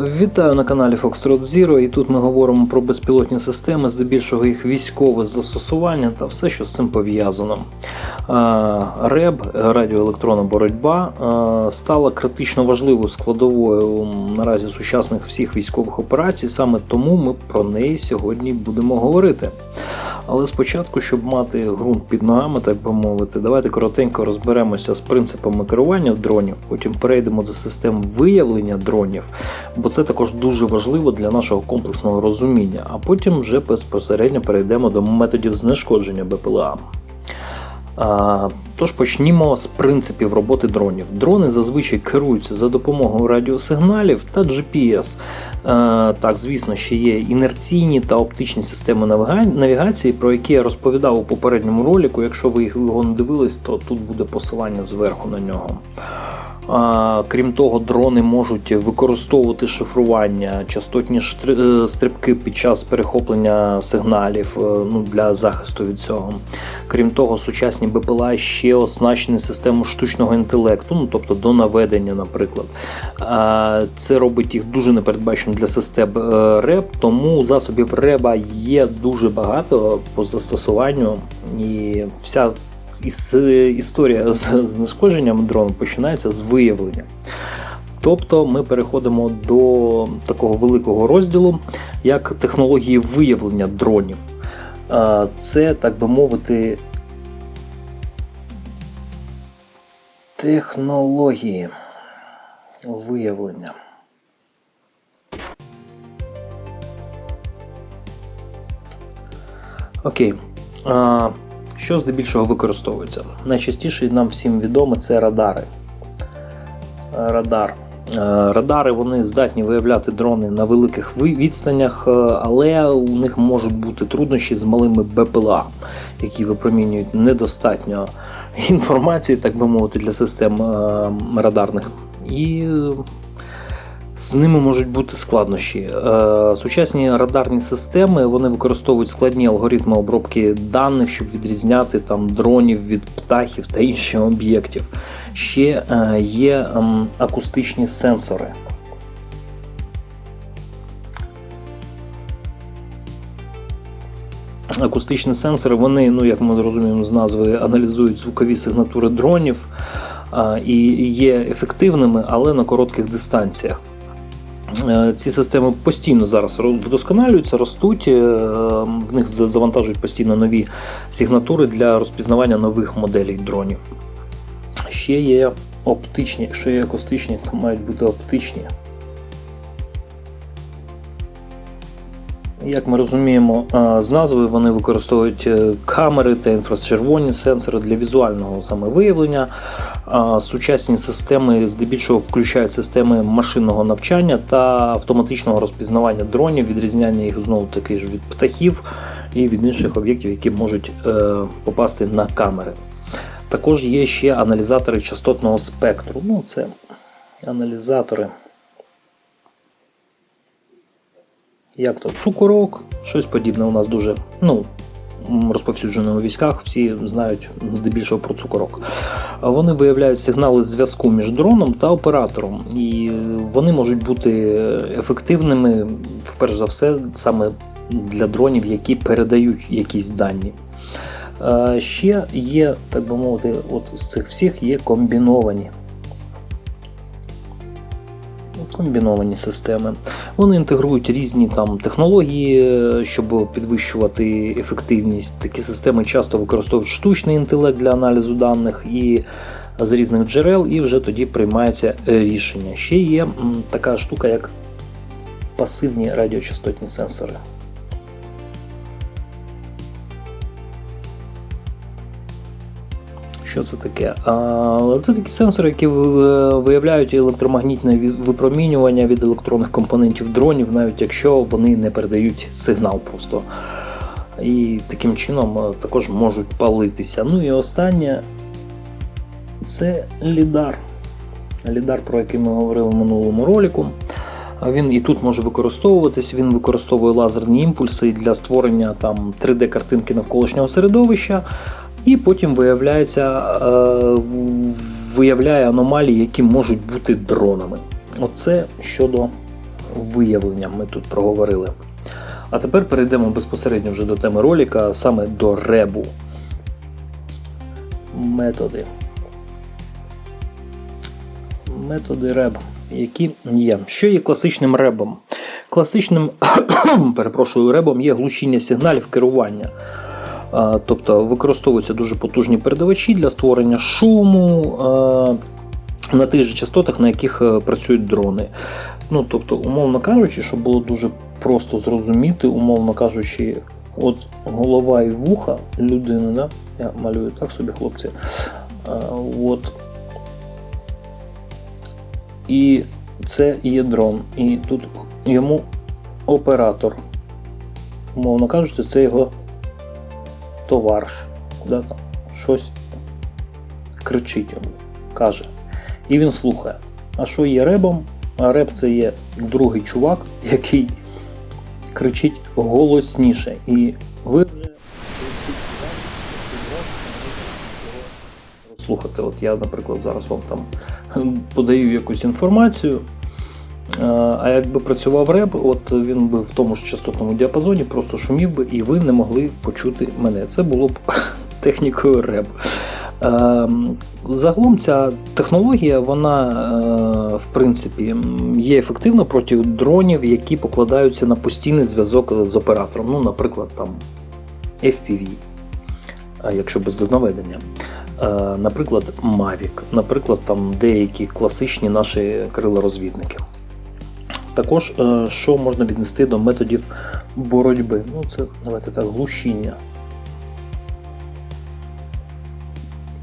Вітаю на каналі Foxtrot Zero і тут ми говоримо про безпілотні системи, здебільшого їх військове застосування та все, що з цим пов'язано. РЕБ, радіоелектронна боротьба, стала критично важливою складовою наразі сучасних всіх військових операцій. Саме тому ми про неї сьогодні будемо говорити. Але спочатку, щоб мати ґрунт під ногами, так би мовити, давайте коротенько розберемося з принципами керування дронів, потім перейдемо до систем виявлення дронів, бо це також дуже важливо для нашого комплексного розуміння. А потім вже безпосередньо перейдемо до методів знешкодження БПЛА. Тож почнімо з принципів роботи дронів. Дрони зазвичай керуються за допомогою радіосигналів та GPS. Е, Так, звісно, ще є інерційні та оптичні системи навігації, про які я розповідав у попередньому ролику. Якщо ви його не дивились, то тут буде посилання зверху на нього. Крім того, дрони можуть використовувати шифрування, частотні е, стрибки під час перехоплення сигналів е, ну, для захисту від цього. Крім того, сучасні БПЛА ще оснащені системою штучного інтелекту, ну тобто до наведення, наприклад. Це робить їх дуже непередбаченим для систем е, РЕБ, тому засобів РЕБа є дуже багато по застосуванню, і вся історія з знешкодженням дрону починається з виявлення. Тобто ми переходимо до такого великого розділу, як технології виявлення дронів. Це, так би мовити, технології виявлення. Окей. Що здебільшого використовується? Найчастіше нам всім відомо це радари. Радар. Е, Радари вони здатні виявляти дрони на великих відстанях, е, але у них можуть бути труднощі з малими БПЛА, які випромінюють недостатньо інформації, так би мовити, для систем е, радарних. І з ними можуть бути складнощі. Е, Сучасні радарні системи вони використовують складні алгоритми обробки даних, щоб відрізняти там дронів від птахів та інших об'єктів. Ще е, є ем, акустичні сенсори. Акустичні сенсори, вони, ну як ми розуміємо з назви, аналізують звукові сигнатури дронів а, і є ефективними, але на коротких дистанціях. Е, Ці системи постійно зараз вдосконалюються, ростуть, е, в них завантажують постійно нові сигнатури для розпізнавання нових моделей дронів. Ще є оптичні, якщо є акустичні, то мають бути оптичні. Як ми розуміємо, е, з назви вони використовують камери та інфрачервоні сенсори для візуального саме виявлення. А Сучасні системи здебільшого включають системи машинного навчання та автоматичного розпізнавання дронів, відрізняння їх знову таки ж від птахів і від інших об'єктів, які можуть е, попасти на камери. Також є ще аналізатори частотного спектру. Ну, це аналізатори. Як то цукорок, щось подібне у нас дуже ну, розповсюджено у військах, всі знають здебільшого про цукорок. Вони виявляють сигнали зв'язку між дроном та оператором, і вони можуть бути ефективними, вперше за все, саме для дронів, які передають якісь дані. Ще є, так би мовити, от з цих всіх є комбіновані. Комбіновані системи. Вони інтегрують різні там технології, е, щоб підвищувати ефективність. Такі системи часто використовують штучний інтелект для аналізу даних і з різних джерел, і вже тоді приймається е, рішення. Ще є така штука, як пасивні радіочастотні сенсори. Що це таке? Це такі сенсори, які виявляють електромагнітне випромінювання від електронних компонентів дронів, навіть якщо вони не передають сигнал просто. І таким чином е, також можуть палитися. Ну і останнє це лідар. Лідар, про який ми говорили в минулому ролику. Він і тут може використовуватись, він використовує лазерні імпульси для створення там 3D-картинки навколишнього середовища, і потім виявляється, е, виявляє аномалії, які можуть бути дронами. Оце щодо виявлення ми тут проговорили. А тепер перейдемо безпосередньо вже до теми ролика, саме до ребу. Методи. Методи реб, які є. Що є класичним ребом? Класичним перепрошую, ребом є глушіння сигналів керування. А, Тобто використовуються дуже потужні передавачі для створення шуму на тих же частотах, на яких е, працюють дрони. Ну, тобто, умовно кажучи, щоб було дуже просто зрозуміти, умовно кажучи, от голова і вуха людини, да? я малюю так собі, хлопці. От. І це є дрон. І тут йому оператор. Умовно кажучи, це його товариш. Куди там? Щось кричить йому, каже. І він слухає. А що є ребом? А реп це є другий чувак, який кричить голосніше. І ви вже слухати. От я, наприклад, зараз вам там подаю якусь інформацію. А якби працював реп, от він би в тому ж частотному діапазоні просто шумів би, і ви не могли почути мене. Це було б технікою реп. Загалом ця технологія, вона в принципі є ефективна проти дронів, які покладаються на постійний зв'язок з оператором. Ну, наприклад, там FPV, якщо без донаведення. Наприклад, Mavic, наприклад, там деякі класичні наші крилорозвідники. Також, що можна віднести до методів боротьби? Ну, це давайте так, глушіння.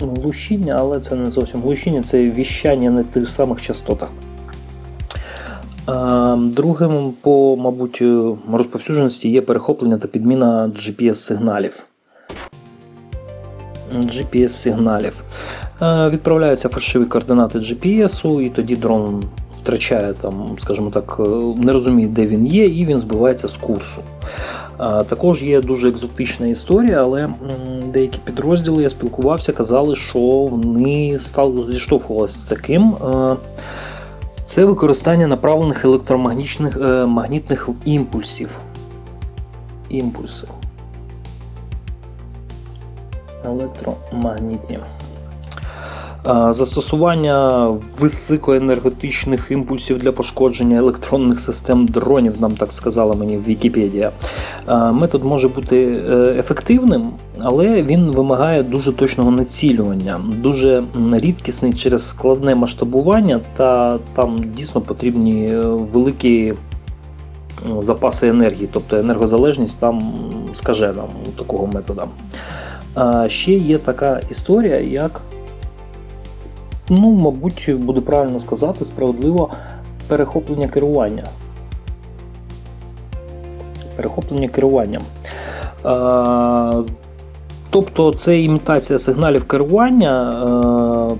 Глушіння, але це не зовсім глушіння, це віщання на тих самих частотах. Другим по, мабуть, розповсюдженості є перехоплення та підміна GPS-сигналів. GPS-сигналів. Відправляються фальшиві координати GPS, і тоді дрон втрачає, там, скажімо так, не розуміє, де він є, і він збивається з курсу. Також є дуже екзотична історія, але деякі підрозділи я спілкувався, казали, що вони стали зіштовхувалися з таким. Це використання направлених електромагнітних е, магнітних імпульсів. Імпульси. Електромагнітні. Застосування високоенергетичних імпульсів для пошкодження електронних систем дронів, нам так сказала мені Вікіпедія. Метод може бути е, ефективним, але він вимагає дуже точного націлювання, дуже рідкісний через складне масштабування, та там дійсно потрібні е, великі запаси енергії, тобто енергозалежність там скажена у такого метода. Ще є така історія, як ну, мабуть, буде правильно сказати, справедливо перехоплення керування. Перехоплення керуванням. Тобто це імітація сигналів керування.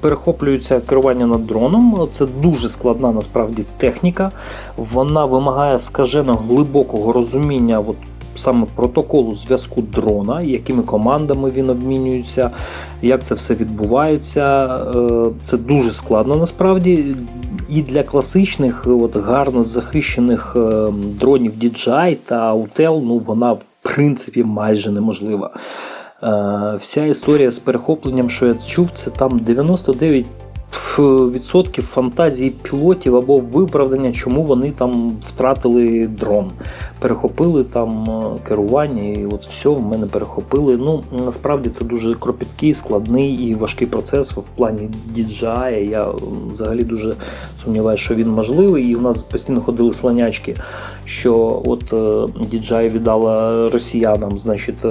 Перехоплюється керування над дроном. Це дуже складна насправді техніка. Вона вимагає скажено глибокого розуміння от, саме протоколу зв'язку дрона, якими командами він обмінюється, як це все відбувається. Е, це дуже складно насправді. І для класичних, от гарно захищених е, дронів DJI та Autel, ну вона в принципі майже неможлива. Е, вся історія з перехопленням, що я чув, це там 99 відсотків фантазії пілотів або виправдання, чому вони там втратили дрон. Перехопили там е, керування, і от все в мене перехопили. Ну насправді це дуже кропіткий, складний і важкий процес в плані DJI. Я взагалі дуже сумніваюся, що він можливий. І у нас постійно ходили слонячки, що от DJI е, віддала росіянам, значить.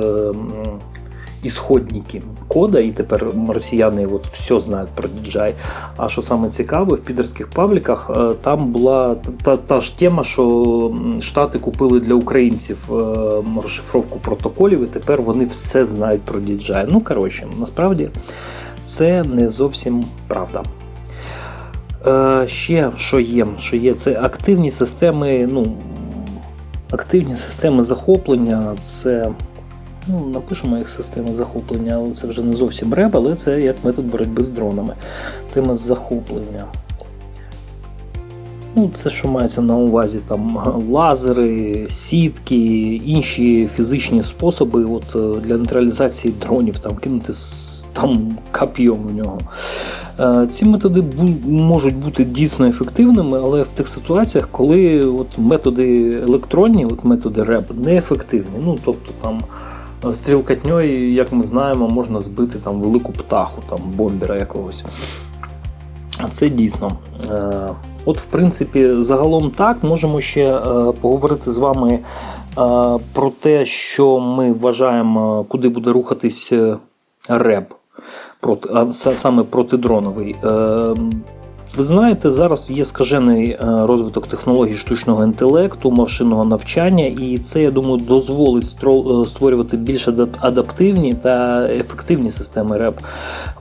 Ісходники кода, і тепер росіяни от все знають про DJI. А що саме цікаве, в підерських пабліках е, там була та, та ж тема, що Штати купили для українців е, розшифровку протоколів, і тепер вони все знають про DJI. Ну, коротше, насправді це не зовсім правда. Е, Ще що є, що є, це активні системи, ну, активні системи захоплення, це Ну, Напишемо їх системи захоплення, але це вже не зовсім реб, але це як метод боротьби з дронами. Тема захоплення. Ну, це що мається на увазі там лазери, сітки, інші фізичні способи от, е, для нейтралізації дронів, там кинути там кап'йом в нього. Е, Ці методи можуть бути дійсно ефективними, але в тих ситуаціях, коли от методи електронні, от методи РЕБ неефективні. Ну, тобто там стрілкатньою, як ми знаємо, можна збити там велику птаху, там бомбера якогось. Це дійсно. Е, От, в принципі, загалом так можемо ще е, поговорити з вами е, про те, що ми вважаємо, куди буде рухатись е, РЕБ, саме протидроновий. Ви знаєте, зараз є скажений е, розвиток технологій штучного інтелекту, машинного навчання, і це, я думаю, дозволить е, створювати більш адап- адаптивні та ефективні системи РЕП.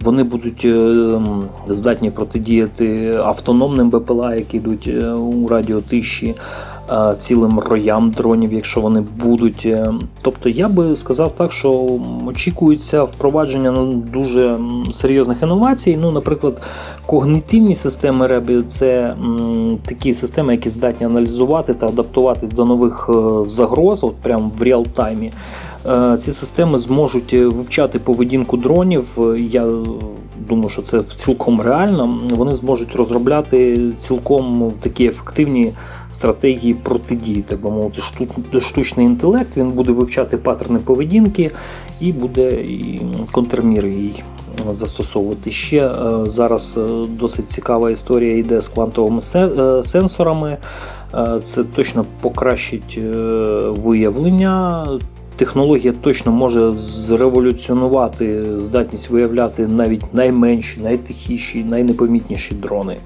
Вони будуть е, здатні протидіяти автономним БПЛА, які йдуть у радіотиші, цілим роям дронів, якщо вони будуть. Е, Тобто я би сказав так, що очікується впровадження ну, дуже серйозних інновацій. Ну, наприклад, когнітивні системи РЕБ це такі системи, які здатні аналізувати та адаптуватись до нових е, загроз, от прямо в реал-таймі. Е, Ці системи зможуть е, вивчати поведінку дронів. Е, Я думаю, що це цілком реально. Вони зможуть розробляти цілком такі ефективні стратегії протидії, так би мовити, штучний інтелект. Він буде вивчати паттерни поведінки і буде і контрміри їй застосовувати. Ще е, зараз е, досить цікава історія йде з квантовими е, сенсорами. Це точно покращить виявлення. Технологія точно може зреволюціонувати здатність виявляти навіть найменші, найтихіші, найнепомітніші дрони.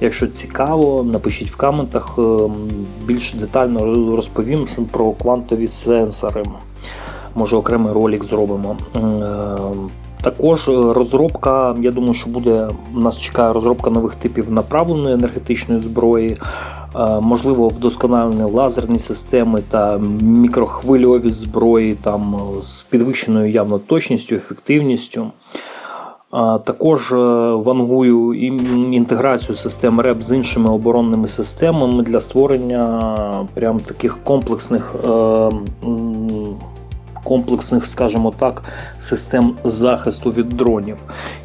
Якщо цікаво, напишіть в коментах е, більш детально розповім про квантові сенсори. Може, окремий ролик зробимо. Е, Також розробка, я думаю, що буде нас чекає розробка нових типів направленої енергетичної зброї, можливо, вдосконалення лазерні системи та мікрохвильові зброї там е, з підвищеною явно точністю, ефективністю. А Також е, вангую інтеграцію систем РЕП з іншими оборонними системами для створення прям таких комплексних, е, комплексних, скажімо так, систем захисту від дронів.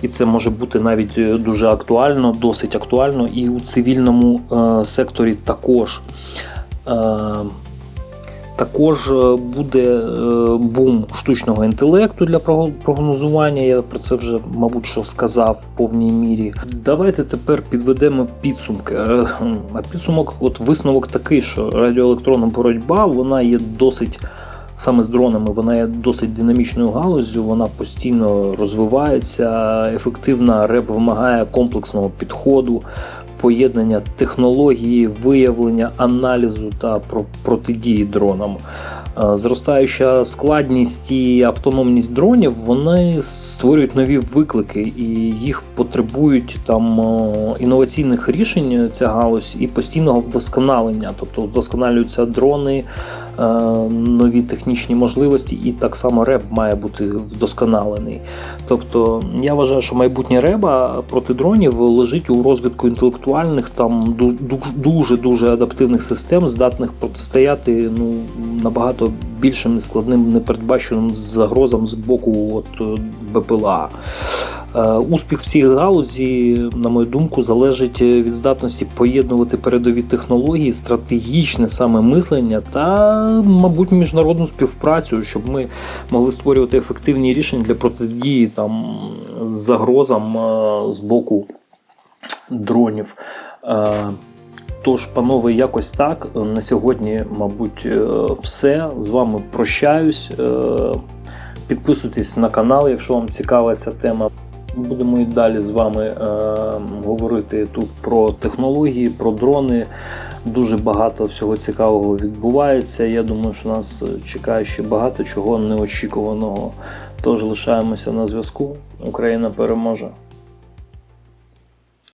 І це може бути навіть е, дуже актуально, досить актуально і у цивільному е, секторі також. Е, також буде бум штучного інтелекту для прогнозування. Я про це вже, мабуть, що сказав в повній мірі. Давайте тепер підведемо підсумки. А підсумок, от висновок такий, що радіоелектронна боротьба вона є досить. Саме з дронами вона є досить динамічною галуззю, вона постійно розвивається. Ефективна РЕП вимагає комплексного підходу, поєднання технології, виявлення, аналізу та про- протидії дронам. Е, Зростаюча складність і автономність дронів вони створюють нові виклики, і їх потребують там е, інноваційних рішень ця галузь і постійного вдосконалення. Тобто вдосконалюються дрони, нові технічні можливості, і так само РЕБ має бути вдосконалений. Тобто я вважаю, що майбутнє реба проти дронів лежить у розвитку інтелектуальних, там дуже дуже адаптивних систем, здатних протистояти ну набагато більшим нескладним непередбаченим загрозам з боку от е, БПЛА. Е, Успіх в цій галузі, на мою думку, залежить від здатності поєднувати передові технології, стратегічне саме мислення та, мабуть, міжнародну співпрацю, щоб ми могли створювати ефективні рішення для протидії там загрозам е, з боку дронів. Е, Тож, панове, якось так. На сьогодні, мабуть, все. З вами прощаюсь. Підписуйтесь на канал, якщо вам цікава ця тема. Будемо і далі з вами е, говорити тут про технології, про дрони. Дуже багато всього цікавого відбувається. Я думаю, що нас чекає ще багато чого неочікуваного. Тож лишаємося на зв'язку. Україна переможе.